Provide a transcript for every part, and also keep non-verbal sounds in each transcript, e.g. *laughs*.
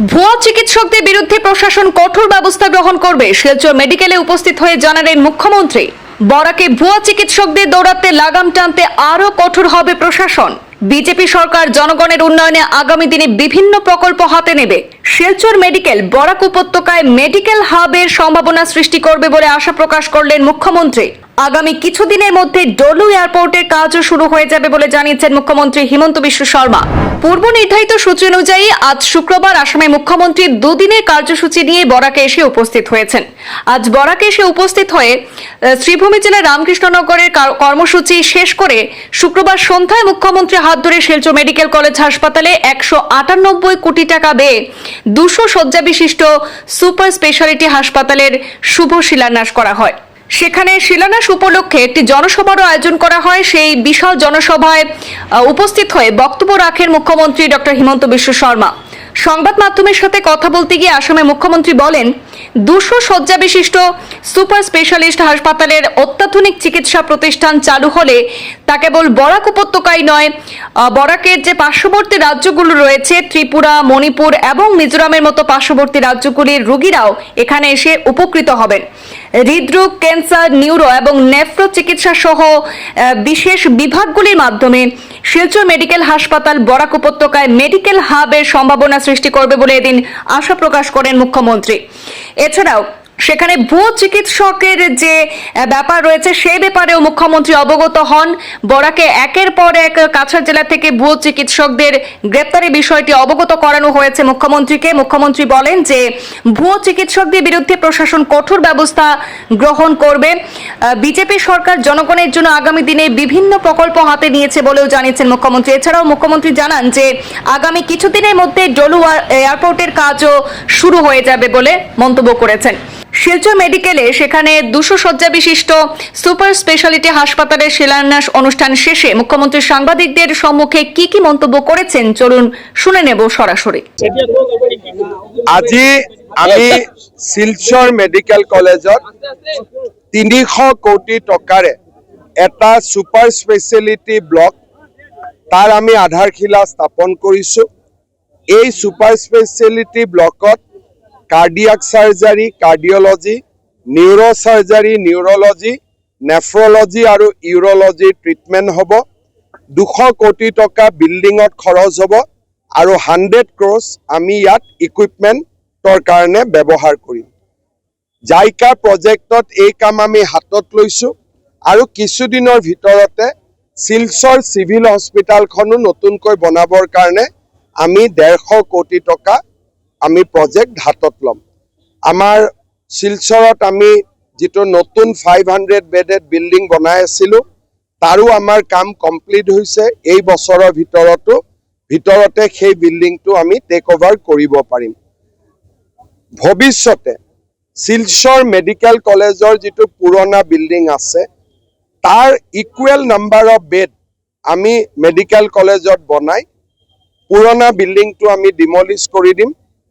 ভুয়া চিকিৎসকদের বিরুদ্ধে প্রশাসন কঠোর ব্যবস্থা গ্রহণ করবে শিলচর মেডিকেলে উপস্থিত হয়ে জানালেন মুখ্যমন্ত্রী। বরাকে ভুয়া চিকিৎসকদের দৌড়াতে লাগাম টানতে আরও কঠোর হবে প্রশাসন। বিজেপি সরকার জনগণের উন্নয়নে আগামী দিনে বিভিন্ন প্রকল্প হাতে নেবে। শিলচর মেডিকেল বরাক উপত্যকায় মেডিকেল হাবের সম্ভাবনা সৃষ্টি করবে বলে আশা প্রকাশ করলেন মুখ্যমন্ত্রী। আগামী কিছুদিনের মধ্যে ডলু এয়ারপোর্টের কাজও শুরু হয়ে যাবে বলে জানিয়েছেন মুখ্যমন্ত্রী হিমন্ত বিশ্ব শর্মা। পূর্ব নির্ধারিত সূচি অনুযায়ী আজ শুক্রবার আসামে মুখ্যমন্ত্রী দুদিনের কার্যসূচি নিয়ে বরাকে এসে উপস্থিত হয়েছেন। আজ বরাকে এসে উপস্থিত হয়ে শ্রীভূমি জেলার রামকৃষ্ণনগরের কর্মসূচি শেষ করে শুক্রবার সন্ধ্যায় মুখ্যমন্ত্রী হাত ধরে শিলচর মেডিকেল কলেজ হাসপাতালে একশো আটানব্বই কোটি টাকা ব্যয়ে দুশো শয্যা বিশিষ্ট সুপার স্পেশালিটি হাসপাতালের শুভ শিলান্যাস করা হয়। সেখানে শিলান্যাস উপলক্ষে একটি জনসভারও আয়োজন করা হয়। সেই বিশাল জনসভায় উপস্থিত হয়ে বক্তব্য রাখেন মুখ্যমন্ত্রী ডক্টর হিমন্ত বিশ্ব শর্মা। সংবাদ মাধ্যমের সাথে কথা বলতে গিয়ে আসামের মুখ্যমন্ত্রী বলেন দুশো শয্যা বিশিষ্ট সুপার স্পেশালিস্ট হাসপাতালের অত্যাধুনিক চিকিৎসা প্রতিষ্ঠান চালু হলে তা কেবল বরাক উপত্যকায় নয় বরাকের যে পার্শ্ববর্তী রাজ্যগুলো রয়েছে, ত্রিপুরা, মণিপুর এবং মিজোরামের মতো পার্শ্ববর্তী রাজ্যগুলির রোগীরাও এখানে এসে উপকৃত হবেন। হৃদরোগ, ক্যান্সার, নিউরো এবং নেফ্রো চিকিৎসা সহ বিশেষ বিভাগগুলির মাধ্যমে শিলচর মেডিকেল হাসপাতাল বরাক উপত্যকায় মেডিকেল হাবের সম্ভাবনা সৃষ্টি করবে বলে এদিন আশা প্রকাশ করেন মুখ্যমন্ত্রী। এছাড়াও সেখানে ভুয়ো চিকিৎসকের যে ব্যাপার রয়েছে সেই ব্যাপারেও মুখ্যমন্ত্রী অবগত হন। বরাকে একের পর এক কাছাড় জেলা থেকে ভুয়ো চিকিৎসকদের গ্রেপ্তারের বিষয়টি অবগত করানো হয়েছে মুখ্যমন্ত্রীকে। মুখ্যমন্ত্রী বলেন যে, ভুয়ো চিকিৎসকদের বিরুদ্ধে প্রশাসন কঠোর ব্যবস্থা গ্রহণ করবে। বিজেপি সরকার জনগণের জন্য আগামী দিনে বিভিন্ন প্রকল্প হাতে নিয়েছে বলেও জানিয়েছেন মুখ্যমন্ত্রী। এছাড়াও মুখ্যমন্ত্রী জানান যে, আগামী কিছুদিনের মধ্যে ডলু এয়ারপোর্টের কাজও শুরু হয়ে যাবে বলে মন্তব্য করেছেন। শিলচর মেডিকেলে সেখানে দুশো শয্যা বিশিষ্ট সুপার স্পেশালিটি হাসপাতালের শিলান্যাস অনুষ্ঠান শেষে মুখ্যমন্ত্রী সাংবাদিকদের সম্মুখে কি কি মন্তব্য করেছেন? চলুন শুনে নেব সরাসরি। আজি আমি শিলচৰ মেডিকেল কলেজত তিনিশ কোটি টকাৰে এটা ছুপাৰ স্পেচিয়েলিটি ব্লক, তাৰ আমি আধাৰশিলা স্থাপন কৰিছোঁ। এই ছুপাৰ স্পেচিয়েলিটি ব্লকত cardiac surgery cardiology neuro' surgery neurology nephrology আৰু ইউৰলজিৰ ট্ৰিটমেণ্ট হ'ব। দুশ কোটি টকা বিল্ডিঙত খৰচ হ'ব আৰু হাণ্ড্ৰেড ক্ৰ'ছ আমি ইয়াত ইকুইপমেণ্টৰ কাৰণে ব্যৱহাৰ কৰিম। জাইকা প্ৰজেক্টত এই কাম আমি হাতত লৈছোঁ আৰু কিছুদিনৰ ভিতৰতে শিলচৰ চিভিল হস্পিটেলখনো নতুনকৈ বনাবৰ কাৰণে আমি ডেৰশ কোটি টকা আমি প্ৰজেক্ট হাতত ল'ম। আমাৰ শিলচৰত আমি যিটো নতুন ফাইভ হাণ্ড্ৰেড বেডেড বিল্ডিং বনাই আছিলোঁ, তাৰো আমাৰ কাম কমপ্লিট হৈছে। এই বছৰৰ ভিতৰতো, ভিতৰতে সেই বিল্ডিংটো আমি টেক অভাৰ কৰিব পাৰিম। ভৱিষ্যতে শিলচৰ মেডিকেল কলেজৰ যিটো পুৰণা বিল্ডিং আছে, তাৰ ইকুৱেল নাম্বাৰ অফ বেড আমি মেডিকেল কলেজত বনাই, পুৰণা বিল্ডিংটো আমি ডিমলিছ কৰি দিম।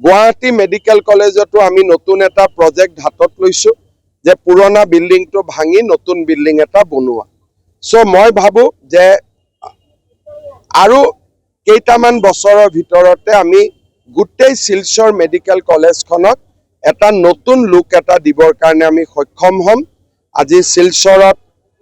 গুৱাহাটী মেডিকেল কলেজতো আমি নতুন এটা প্ৰজেক্ট হাতত লৈছোঁ, যে পুৰণা বিল্ডিংটো ভাঙি নতুন বিল্ডিং এটা বনোৱা। চ' মই ভাবোঁ যে আৰু কেইটামান বছৰৰ ভিতৰতে আমি গোটেই শিলচৰ মেডিকেল কলেজখনক এটা নতুন লুক এটা দিবৰ কাৰণে আমি সক্ষম হ'ম। আজি শিলচৰত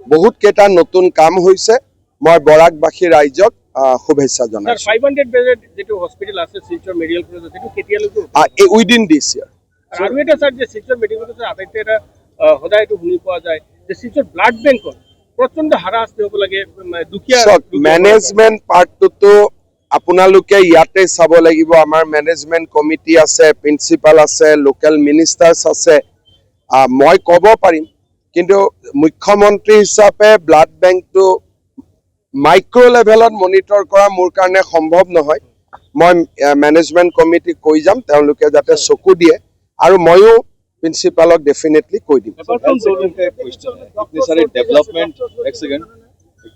বহুত কেইটা নতুন কাম হৈছে। মই বৰাকবাসী ৰাইজক আহ, শুভেচ্ছা স্যার জনাইছোঁ ফাইভ হান্ড্রেড বেডেড যেটো হস্পিটেল আছে শিলচৰ মেডিকেল কলেজত সেইটো কেতিয়ালৈকে উইদিন দিছ ইয়াৰ আৰু এটা যে শিলচৰ মেডিকেল আটাইতকৈ এটা সদায় এইটো শুনি পোৱা যায় যে শিলচৰ ব্লাড বেংকত প্ৰচণ্ড হাৰাশাস্তি হ'ব লাগে দুখীয়া মেনেজমেণ্ট পাৰ্টটোতো আপোনালোকে ইয়াতে চাব লাগিব। আমাৰ মেনেজমেণ্ট কমিটি আছে প্ৰিন্সিপাল আছে লোকেল মিনিষ্টাৰ্ছ আছে। মই ক'ব পাৰিম কিন্তু মুখ্যমন্ত্ৰী হিচাপে ব্লাড বেংকটো মাইক্ৰ' লেভেলত মনিটৰ কৰা মোৰ কাৰণে সম্ভৱ নহয় মই মেনেজমেণ্ট কমিটিক কৈ যাম তেওঁলোকে যাতে চকু দিয়ে আৰু ময়ো প্ৰিন্সিপালক ডেফিনেটলি কৈ দিম Apart from हेल्थ सेक्टर का एक क्वेश्चन है इतने सारे डेवलपमेंट एक सेकंड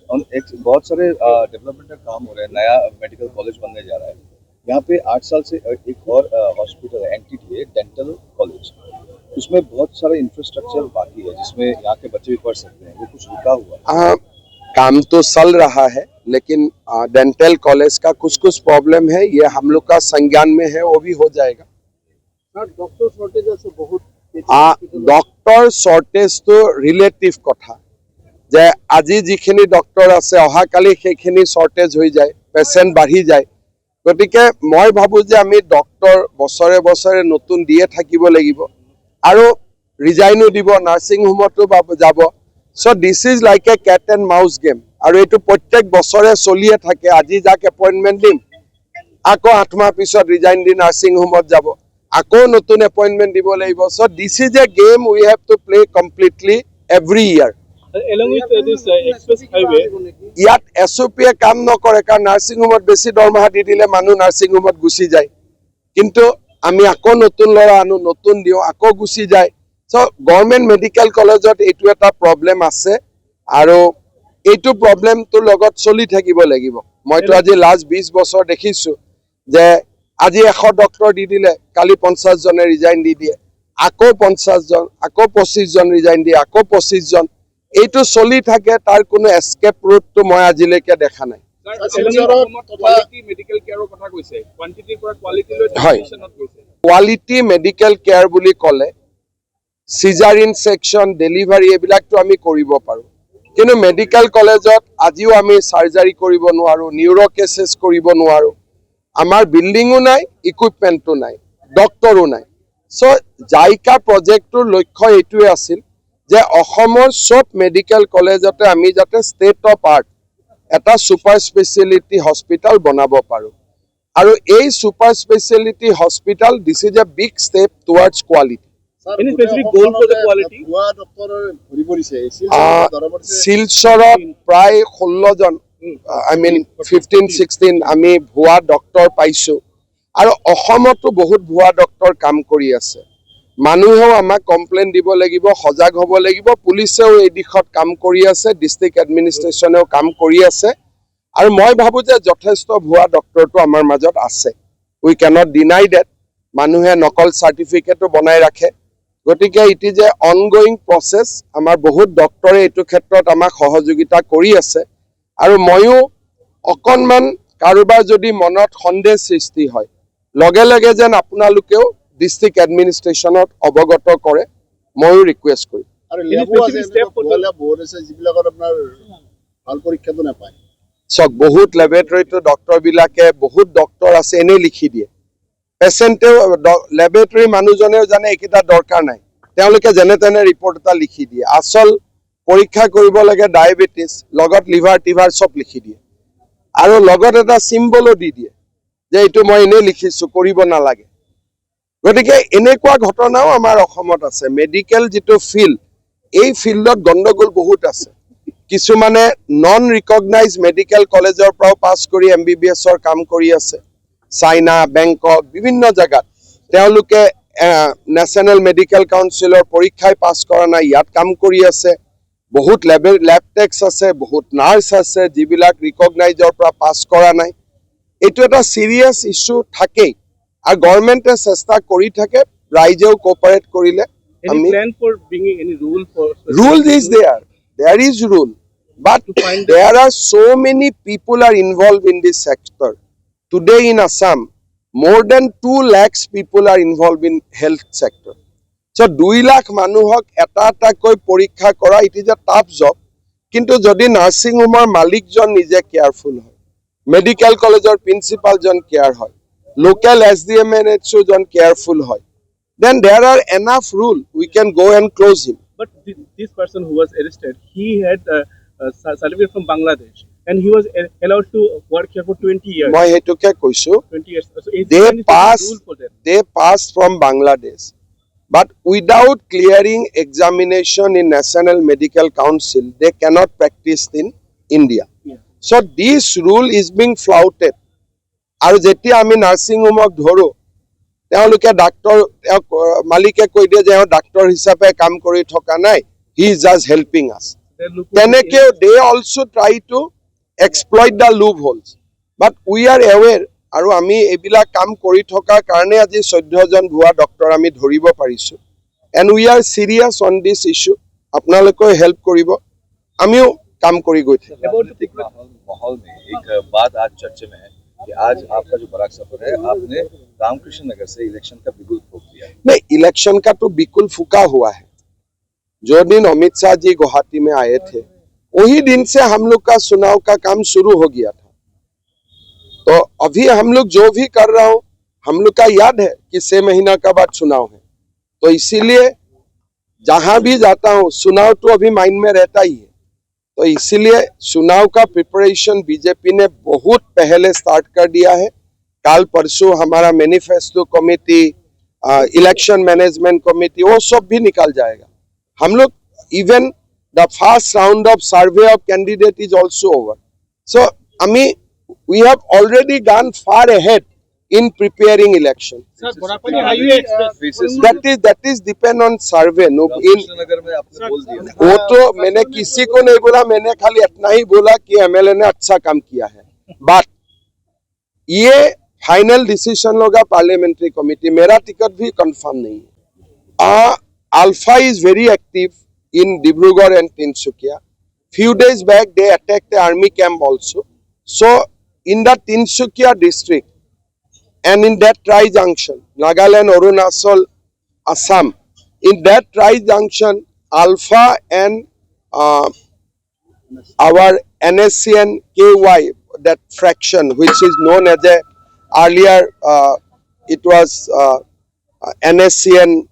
और एक बहुत सारे डेवलपमेंट का काम हो रहा है नया मेडिकल कॉलेज बनने जा रहा है यहाँ पे आठ साल से एक और हॉस्पिटल एंटिटी है डेंटल कॉलेज उसमें बहुत सारा इंफ्रास्ट्रक्चर बाकी है जिसमें यहाँ के बच्चे भी पढ़ सकते हैं वो कुछ रुका हुआ है हाँ, काम तो चल रहा है लेकिन डेंटल कॉलेज का कुछ कुछ प्रॉब्लम है ये हम लोग का संज्ञान में है वो भी हो जाएगा ডক্টর শর্টেজ আছে বহুত ডক্টৰ শ্বৰ্টেজটো ৰিলেটিভ কথা যে আজি যিখিনি ডক্টৰ আছে অহাকালি সেইখিনি শ্বৰ্টেজ হৈ যায় পেচেণ্ট বাঢ়ি যায় গতিকে মই ভাবোঁ যে আমি ডক্টৰ বছৰে বছৰে নতুন দিয়ে থাকিব লাগিব আৰু ৰিজাইনো দিব নাৰ্ছিং হোমতো পাব- যাব so' this is like a cat and mouse game আৰু এইটো প্ৰত্যেক বছৰে চলিয়ে থাকে। আজি যাক এপইণ্টমেণ্ট দিম আকৌ আঠ মাহ পিছত ৰিজাইন দি নাৰ্ছিং হোমত যাব। আকৌ নতুন এপইণ্টমেণ্ট দিব লাগিব। So' this is a game we have to play completely every year ইয়াত এছ অ' পিয়ে কাম নকৰে কাৰণ নাৰ্ছিং হোমত বেছি দৰমহা দি দিলে মানুহ নাৰ্ছিং হোমত গুচি যায়। কিন্তু আমি আকৌ নতুন ল'ৰা আনো নতুন দিওঁ আকৌ গুচি যায়। চ' গভৰ্ণমেণ্ট মেডিকেল কলেজত এইটো এটা প্ৰব্লেম আছে আৰু এইটো প্ৰব্লেমটোৰ লগত চলি থাকিব লাগিব। মইতো আজি লাষ্ট বিছ বছৰ দেখিছোঁ যে আজি এশ ডক্তৰ দি দিলে কালি পঞ্চাছজনে ৰিজাইন দি দিয়ে। আকৌ পঞ্চাছজন আকৌ পঁচিছজন ৰিজাইন দিয়ে আকৌ পঁচিছজন এইটো চলি থাকে তাৰ কোনো এস্কেপ ৰুটটো মই আজিলৈকে দেখা নাই। হয়। কোৱালিটি মেডিকেল কেয়াৰ বুলি ক'লে চিজাৰিন ছেকশ্যন ডেলিভাৰী এইবিলাকতো আমি কৰিব পাৰোঁ। কিন্তু মেডিকেল কলেজত আজিও আমি চাৰ্জাৰী কৰিব নোৱাৰোঁ নিউৰ' কেচেছ কৰিব নোৱাৰোঁ। আমাৰ বিল্ডিঙো নাই ইকুইপমেণ্টো নাই ডক্তৰো নাই। চ' জাইকা প্ৰজেক্টটোৰ লক্ষ্য এইটোৱে আছিল যে অসমৰ চব মেডিকেল কলেজতে আমি যাতে ষ্টেট অফ আৰ্ট এটা ছুপাৰ স্পেচিয়েলিটি হস্পিটেল বনাব পাৰোঁ। আৰু এই super speciality hospital this is a big step towards quality Any specific goal for the quality? ভুৱা ডক্টৰৰ ভৰি পৰিছে শিলচৰত প্ৰায় ষোল্লজন আই মিন ফিফটিন ছিক্সটিন আমি ভুৱা ডক্তৰ পাইছোঁ। আৰু অসমতো বহুত ভুৱা ডক্তৰ কাম কৰি আছে। মানুহেও আমাক কমপ্লেইন দিব লাগিব সজাগ হ'ব লাগিব। পুলিচেও এই দিশত কাম কৰি আছে ডিষ্ট্ৰিক্ট এডমিনিষ্ট্ৰেশ্যনেও কাম কৰি আছে। আৰু মই ভাবোঁ যে যথেষ্ট ভুৱা ডক্তৰটো আমাৰ মাজত আছে। উই কেনট ডিনাই ডেট মানুহে নকল চাৰ্টিফিকেটো বনাই ৰাখে। গতিকে it is a ongoing process আমাৰ বহুত ডক্তৰে এইটো ক্ষেত্ৰত আমাক সহযোগিতা কৰি আছে। আৰু ময়ো অকণমান কাৰোবাৰ যদি মনত সন্দেহ সৃষ্টি হয় লগে লগে যেন আপোনালোকেও ডিষ্ট্ৰিক্ট এডমিনিষ্ট্ৰেশ্যনত অৱগত কৰে ময়ো ৰিকুৱেষ্ট কৰিম। চাওক বহুত লেবৰেটৰীটো ডক্তৰবিলাকে বহুত ডক্তৰ আছে এনেই লিখি দিয়ে। পেচেণ্টেও লেবৰেটৰী মানুহজনেও জানে এইকেইটা দৰকাৰ নাই। তেওঁলোকে যেনে তেনে ৰিপৰ্ট এটা লিখি দিয়ে। আচল পৰীক্ষা কৰিব লাগে ডায়েবেটিছ লগত লিভাৰ টিভাৰ চব লিখি দিয়ে। আৰু লগত এটা চিম্বলো দি দিয়ে, যে এইটো মই এনেই লিখিছোঁ, কৰিব নালাগে। গতিকে এনেকুৱা ঘটনাও আমাৰ অসমত আছে। মেডিকেল যিটো ফিল্ড এই ফিল্ডত গণ্ডগোল বহুত আছে। কিছুমানে নন ৰিকগনাইজ মেডিকেল কলেজৰ পৰাও পাছ কৰি এম বি বি এছৰ কাম কৰি আছে। চাইনা বেংকক বিভিন্ন জেগাত। তেওঁলোকে নেশ্যনেল মেডিকেল কাউন্সিলৰ পৰীক্ষাই পাছ কৰা নাই ইয়াত কাম কৰি আছে। বহুত লেব লেব টেক্স আছে বহুত নাৰ্ছ আছে যিবিলাক ৰিকগনাইজৰ পৰা পাছ কৰা নাই। এইটো এটা চিৰিয়াছ ইছ্যু থাকেই। আৰু গভৰ্ণমেণ্টে চেষ্টা কৰি থাকে ৰাইজেও কোঅপাৰেট কৰিলে। Any আমি- plan for bringing any rule for rule is there there is rule but To find today in assam more than 2 lakhs people are involved in health sector so 2 lakh মানুহক এটা এটাকৈ পৰীক্ষা কৰা it is a tough job কিন্তু যদি nursing হোমৰ মালিকজন নিজে careful হয় মেডিকেল কলেজৰ প্ৰিন্সিপালজন কেয়াৰ হয় local S D M N H জন কেয়াৰফুল হয় then there are enough rule we can go' and close him But this, this person who was arrested, he had uh, uh, and he was allowed to work here for 20 years. মই সেইটোকে কৈছো 20 years. So They pass- they passed from bangladesh but without clearing examination in national medical council they cannot practice in india Yeah. so this rule is being flouted আৰু যেতিয়া আমি nursing হোমক ধৰোঁ তেওঁলোকে ডাক্তৰ তেওঁক মালিকে কৈ দিয়ে যে ডাক্তৰ হিচাপে কাম কৰি থকা নাই হি ইজ জাষ্ট হেল্পিং আছ তেনেকেও they also try to exploit the loopholes but we are aware আৰু আমি এইবিলাক কাম কৰি থকাৰ কাৰণে আজি চৈধ্যজন ভুৱা ডক্তৰ আমি ধৰিব পাৰিছোঁ এণ্ড উই আৰ চিৰিয়াছ অন দিছ ইছ্যু আপোনালোকেও হেল্প কৰিব আমিও কাম কৰি গৈ থাকিম राजनीतिक माहौल माहौल में एक बात आज चर्चे में है कि आज आपका जो बराक सफर है आपने रामकृष्ण नगर से इलेक्शन का बिगुल फूक दिया नहीं इलेक्शन का तो बिल्कुल फूका हुआ है जो दिन अमित शाह जी गुवाहाटी में आए थे वही दिन से हम लोग का चुनाव का काम शुरू हो गया था। तो अभी हम लोग जो भी कर रहा हूँ, हम लोग का याद है कि छह महीना का बाद चुनाव है। तो इसीलिए जहाँ भी जाता हूँ, चुनाव तो अभी माइंड में रहता ही है। तो इसीलिए चुनाव का प्रिपरेशन बीजेपी ने बहुत पहले स्टार्ट कर दिया है। काल परसों हमारा manifesto committee election management committee वो सब भी निकल जाएगा। हम लोग even the first round of survey of candidate is also over so আমি we have already gone far ahead in preparing election. Sir Borapani highway that is that is depend on survey no in वो तो मैंने किसी को नहीं बोला मैंने खाली इतना ही बोला कि एमएलए ने अच्छा काम किया है। बट ये फाइनल डिसीज़न होगा पार्लियामेंट्री कमेटी मेरा टिकट भी कंफर्म नहीं है। ULFA is very active in Dibrugarh and Tinsukia. Few days back, they attacked the army camp also. So, in the Tinsukia district and in that tri junction, Nagaland, Arunachal, Assam, in that tri junction, Alpha and uh, our NSCN KY, that fraction which is known as a earlier uh, it was uh, uh NSCN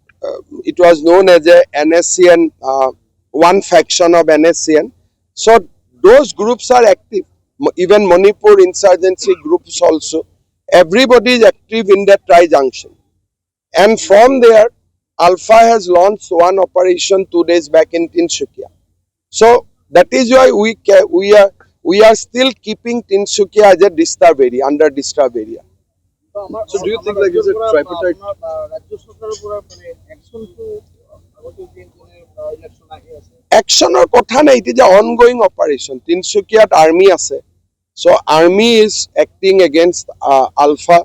it was known as a nscn uh, one faction of nscn so those groups are active. Even manipur insurgency groups also. Everybody is active in that tri junction and from there alpha has launched one operation two days back in tinsukia. So that is why we we are we are still keeping tinsukia as a disturbed area under disturbed area So do you think like is it tripartite রাজ্য সরকারের পৰা মানে একশনটো আগতে দিন মানে election আহি আছে একশনৰ কথা নাই it is a ongoing operation তিনচুকীয়াত army আছে so' army is acting against ULFA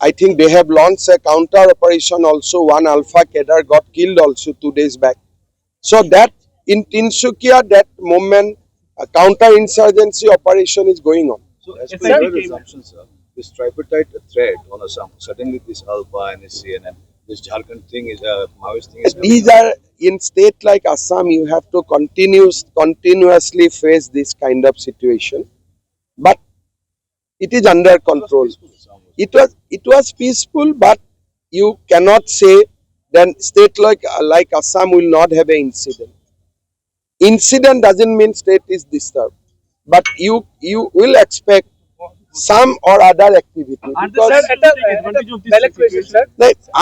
I think they have launch a counter operation also' one ULFA cadre got killed also' two days back so' that in Tinsukia that movement counter insurgency operation is going on So as Yes, per sir. your assumption, sir, this tripartite thread on Assam, suddenly this Alpha and this CNN, this Jharkhand thing is a Maoist thing is these are in state like Assam, you have to continuous, continuously face this kind of situation. But it is under control. It was it was peaceful, but you cannot say then state like uh, like Assam will not have an incident. Incident doesn't mean state is disturbed, but you you will expect some or other activity. Because বেলেগ question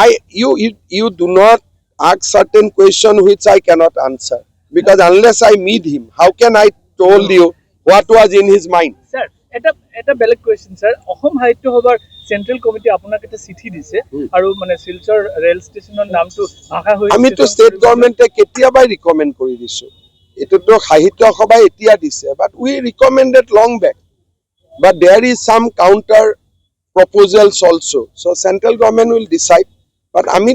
I you, you you do not ask certain question which I cannot answer. Because unless I meet him, how can I told you what was in his mind? Sir এটা এটা বেলেগ question sir অসম সাহিত্য সভাৰ central committee আপোনাক এটা চিঠি দিছে আৰু মানে শিলচৰ ৰেল ষ্টেচনৰ নামটো ভাষা হৈ আমিতো ষ্টেট গভৰ্ণমেণ্টে কেতিয়াবাই ৰিকমেণ্ড কৰি দিছো। এইটোতো সাহিত্য সভাই এতিয়া দিছে but we recommended long back is some counter proposals also' so' central government will decide but আমি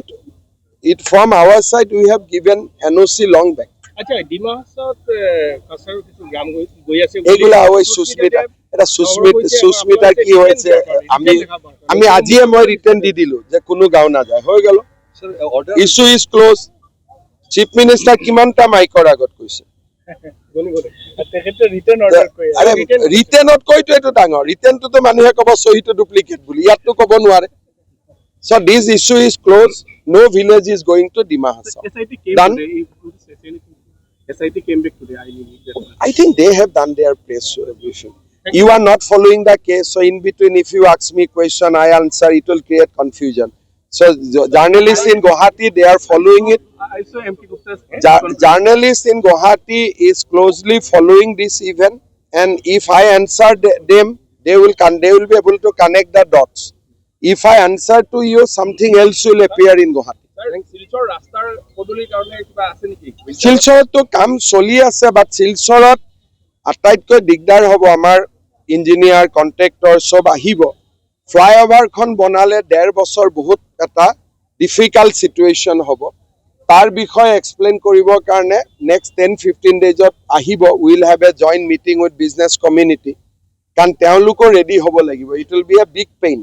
it from our side we have given N O' C long back আচ্ছা ডিমা হাছাওত কাছাৰৰ কিছু গ্ৰাম গৈ গৈ আছে বুলি ওই সুস্মিতা এটা সুস্মিত সুস্মিতার কি হয়েছে? আমি আমি আজিয়ে মই রিটার্ন দি দিলো যে কোনো গাঁও নাযায় হৈ গেল। Sir, order issue is close chief minister কিমানটা মাইকৰ আগত কৈছে? *laughs* গণি গণি তেখেতে ৰিটাৰ্ণ অৰ্ডাৰ কৰি আছে আৰে ৰিটেনত কৈতো এইটো ডাঙৰ ৰিটেনটোতো মানুহে ক'ব চহীটো ডুপ্লিকেট বুলি ইয়াততো ক'ব নোৱাৰে so' this issue is close no' village is going to Dima Hasao Done. today. SIT came back today. I mean, I think they have done their press briefing. You are not following the case, so in between, if you ask me question, I answer, it will create confusion. So journalists in Guwahati, they are following it. Journalists in Guwahati is closely following this event, and if I answer them, they will con- they will be able to connect the dots. If I answer to you, something else will appear in Guwahati. শিলচৰতো কাম চলি আছে but শিলচৰত আটাইতকৈ দিগদাৰ হ'ব আমাৰ engineer contractor চব আহিব ফ্লাইঅভাৰখন বনালে ডেৰ বছৰ বহুত এটা ডিফিকাল্ট ছিটুৱেশ্যন হ'ব। তাৰ বিষয়ে এক্সপ্লেইন কৰিবৰ কাৰণে নেক্সট টেন ফিফটিন ডেইজত আহিব will have a joint meeting with business community কাৰণ তেওঁলোকো ৰেডি হ'ব লাগিব। It will be a big pain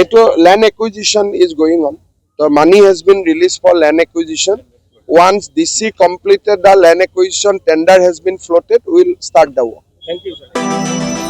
এইটো land acquisition is going on the money has been release for land acquisition once D C completed the land acquisition tender has been floated will start the work thank you sir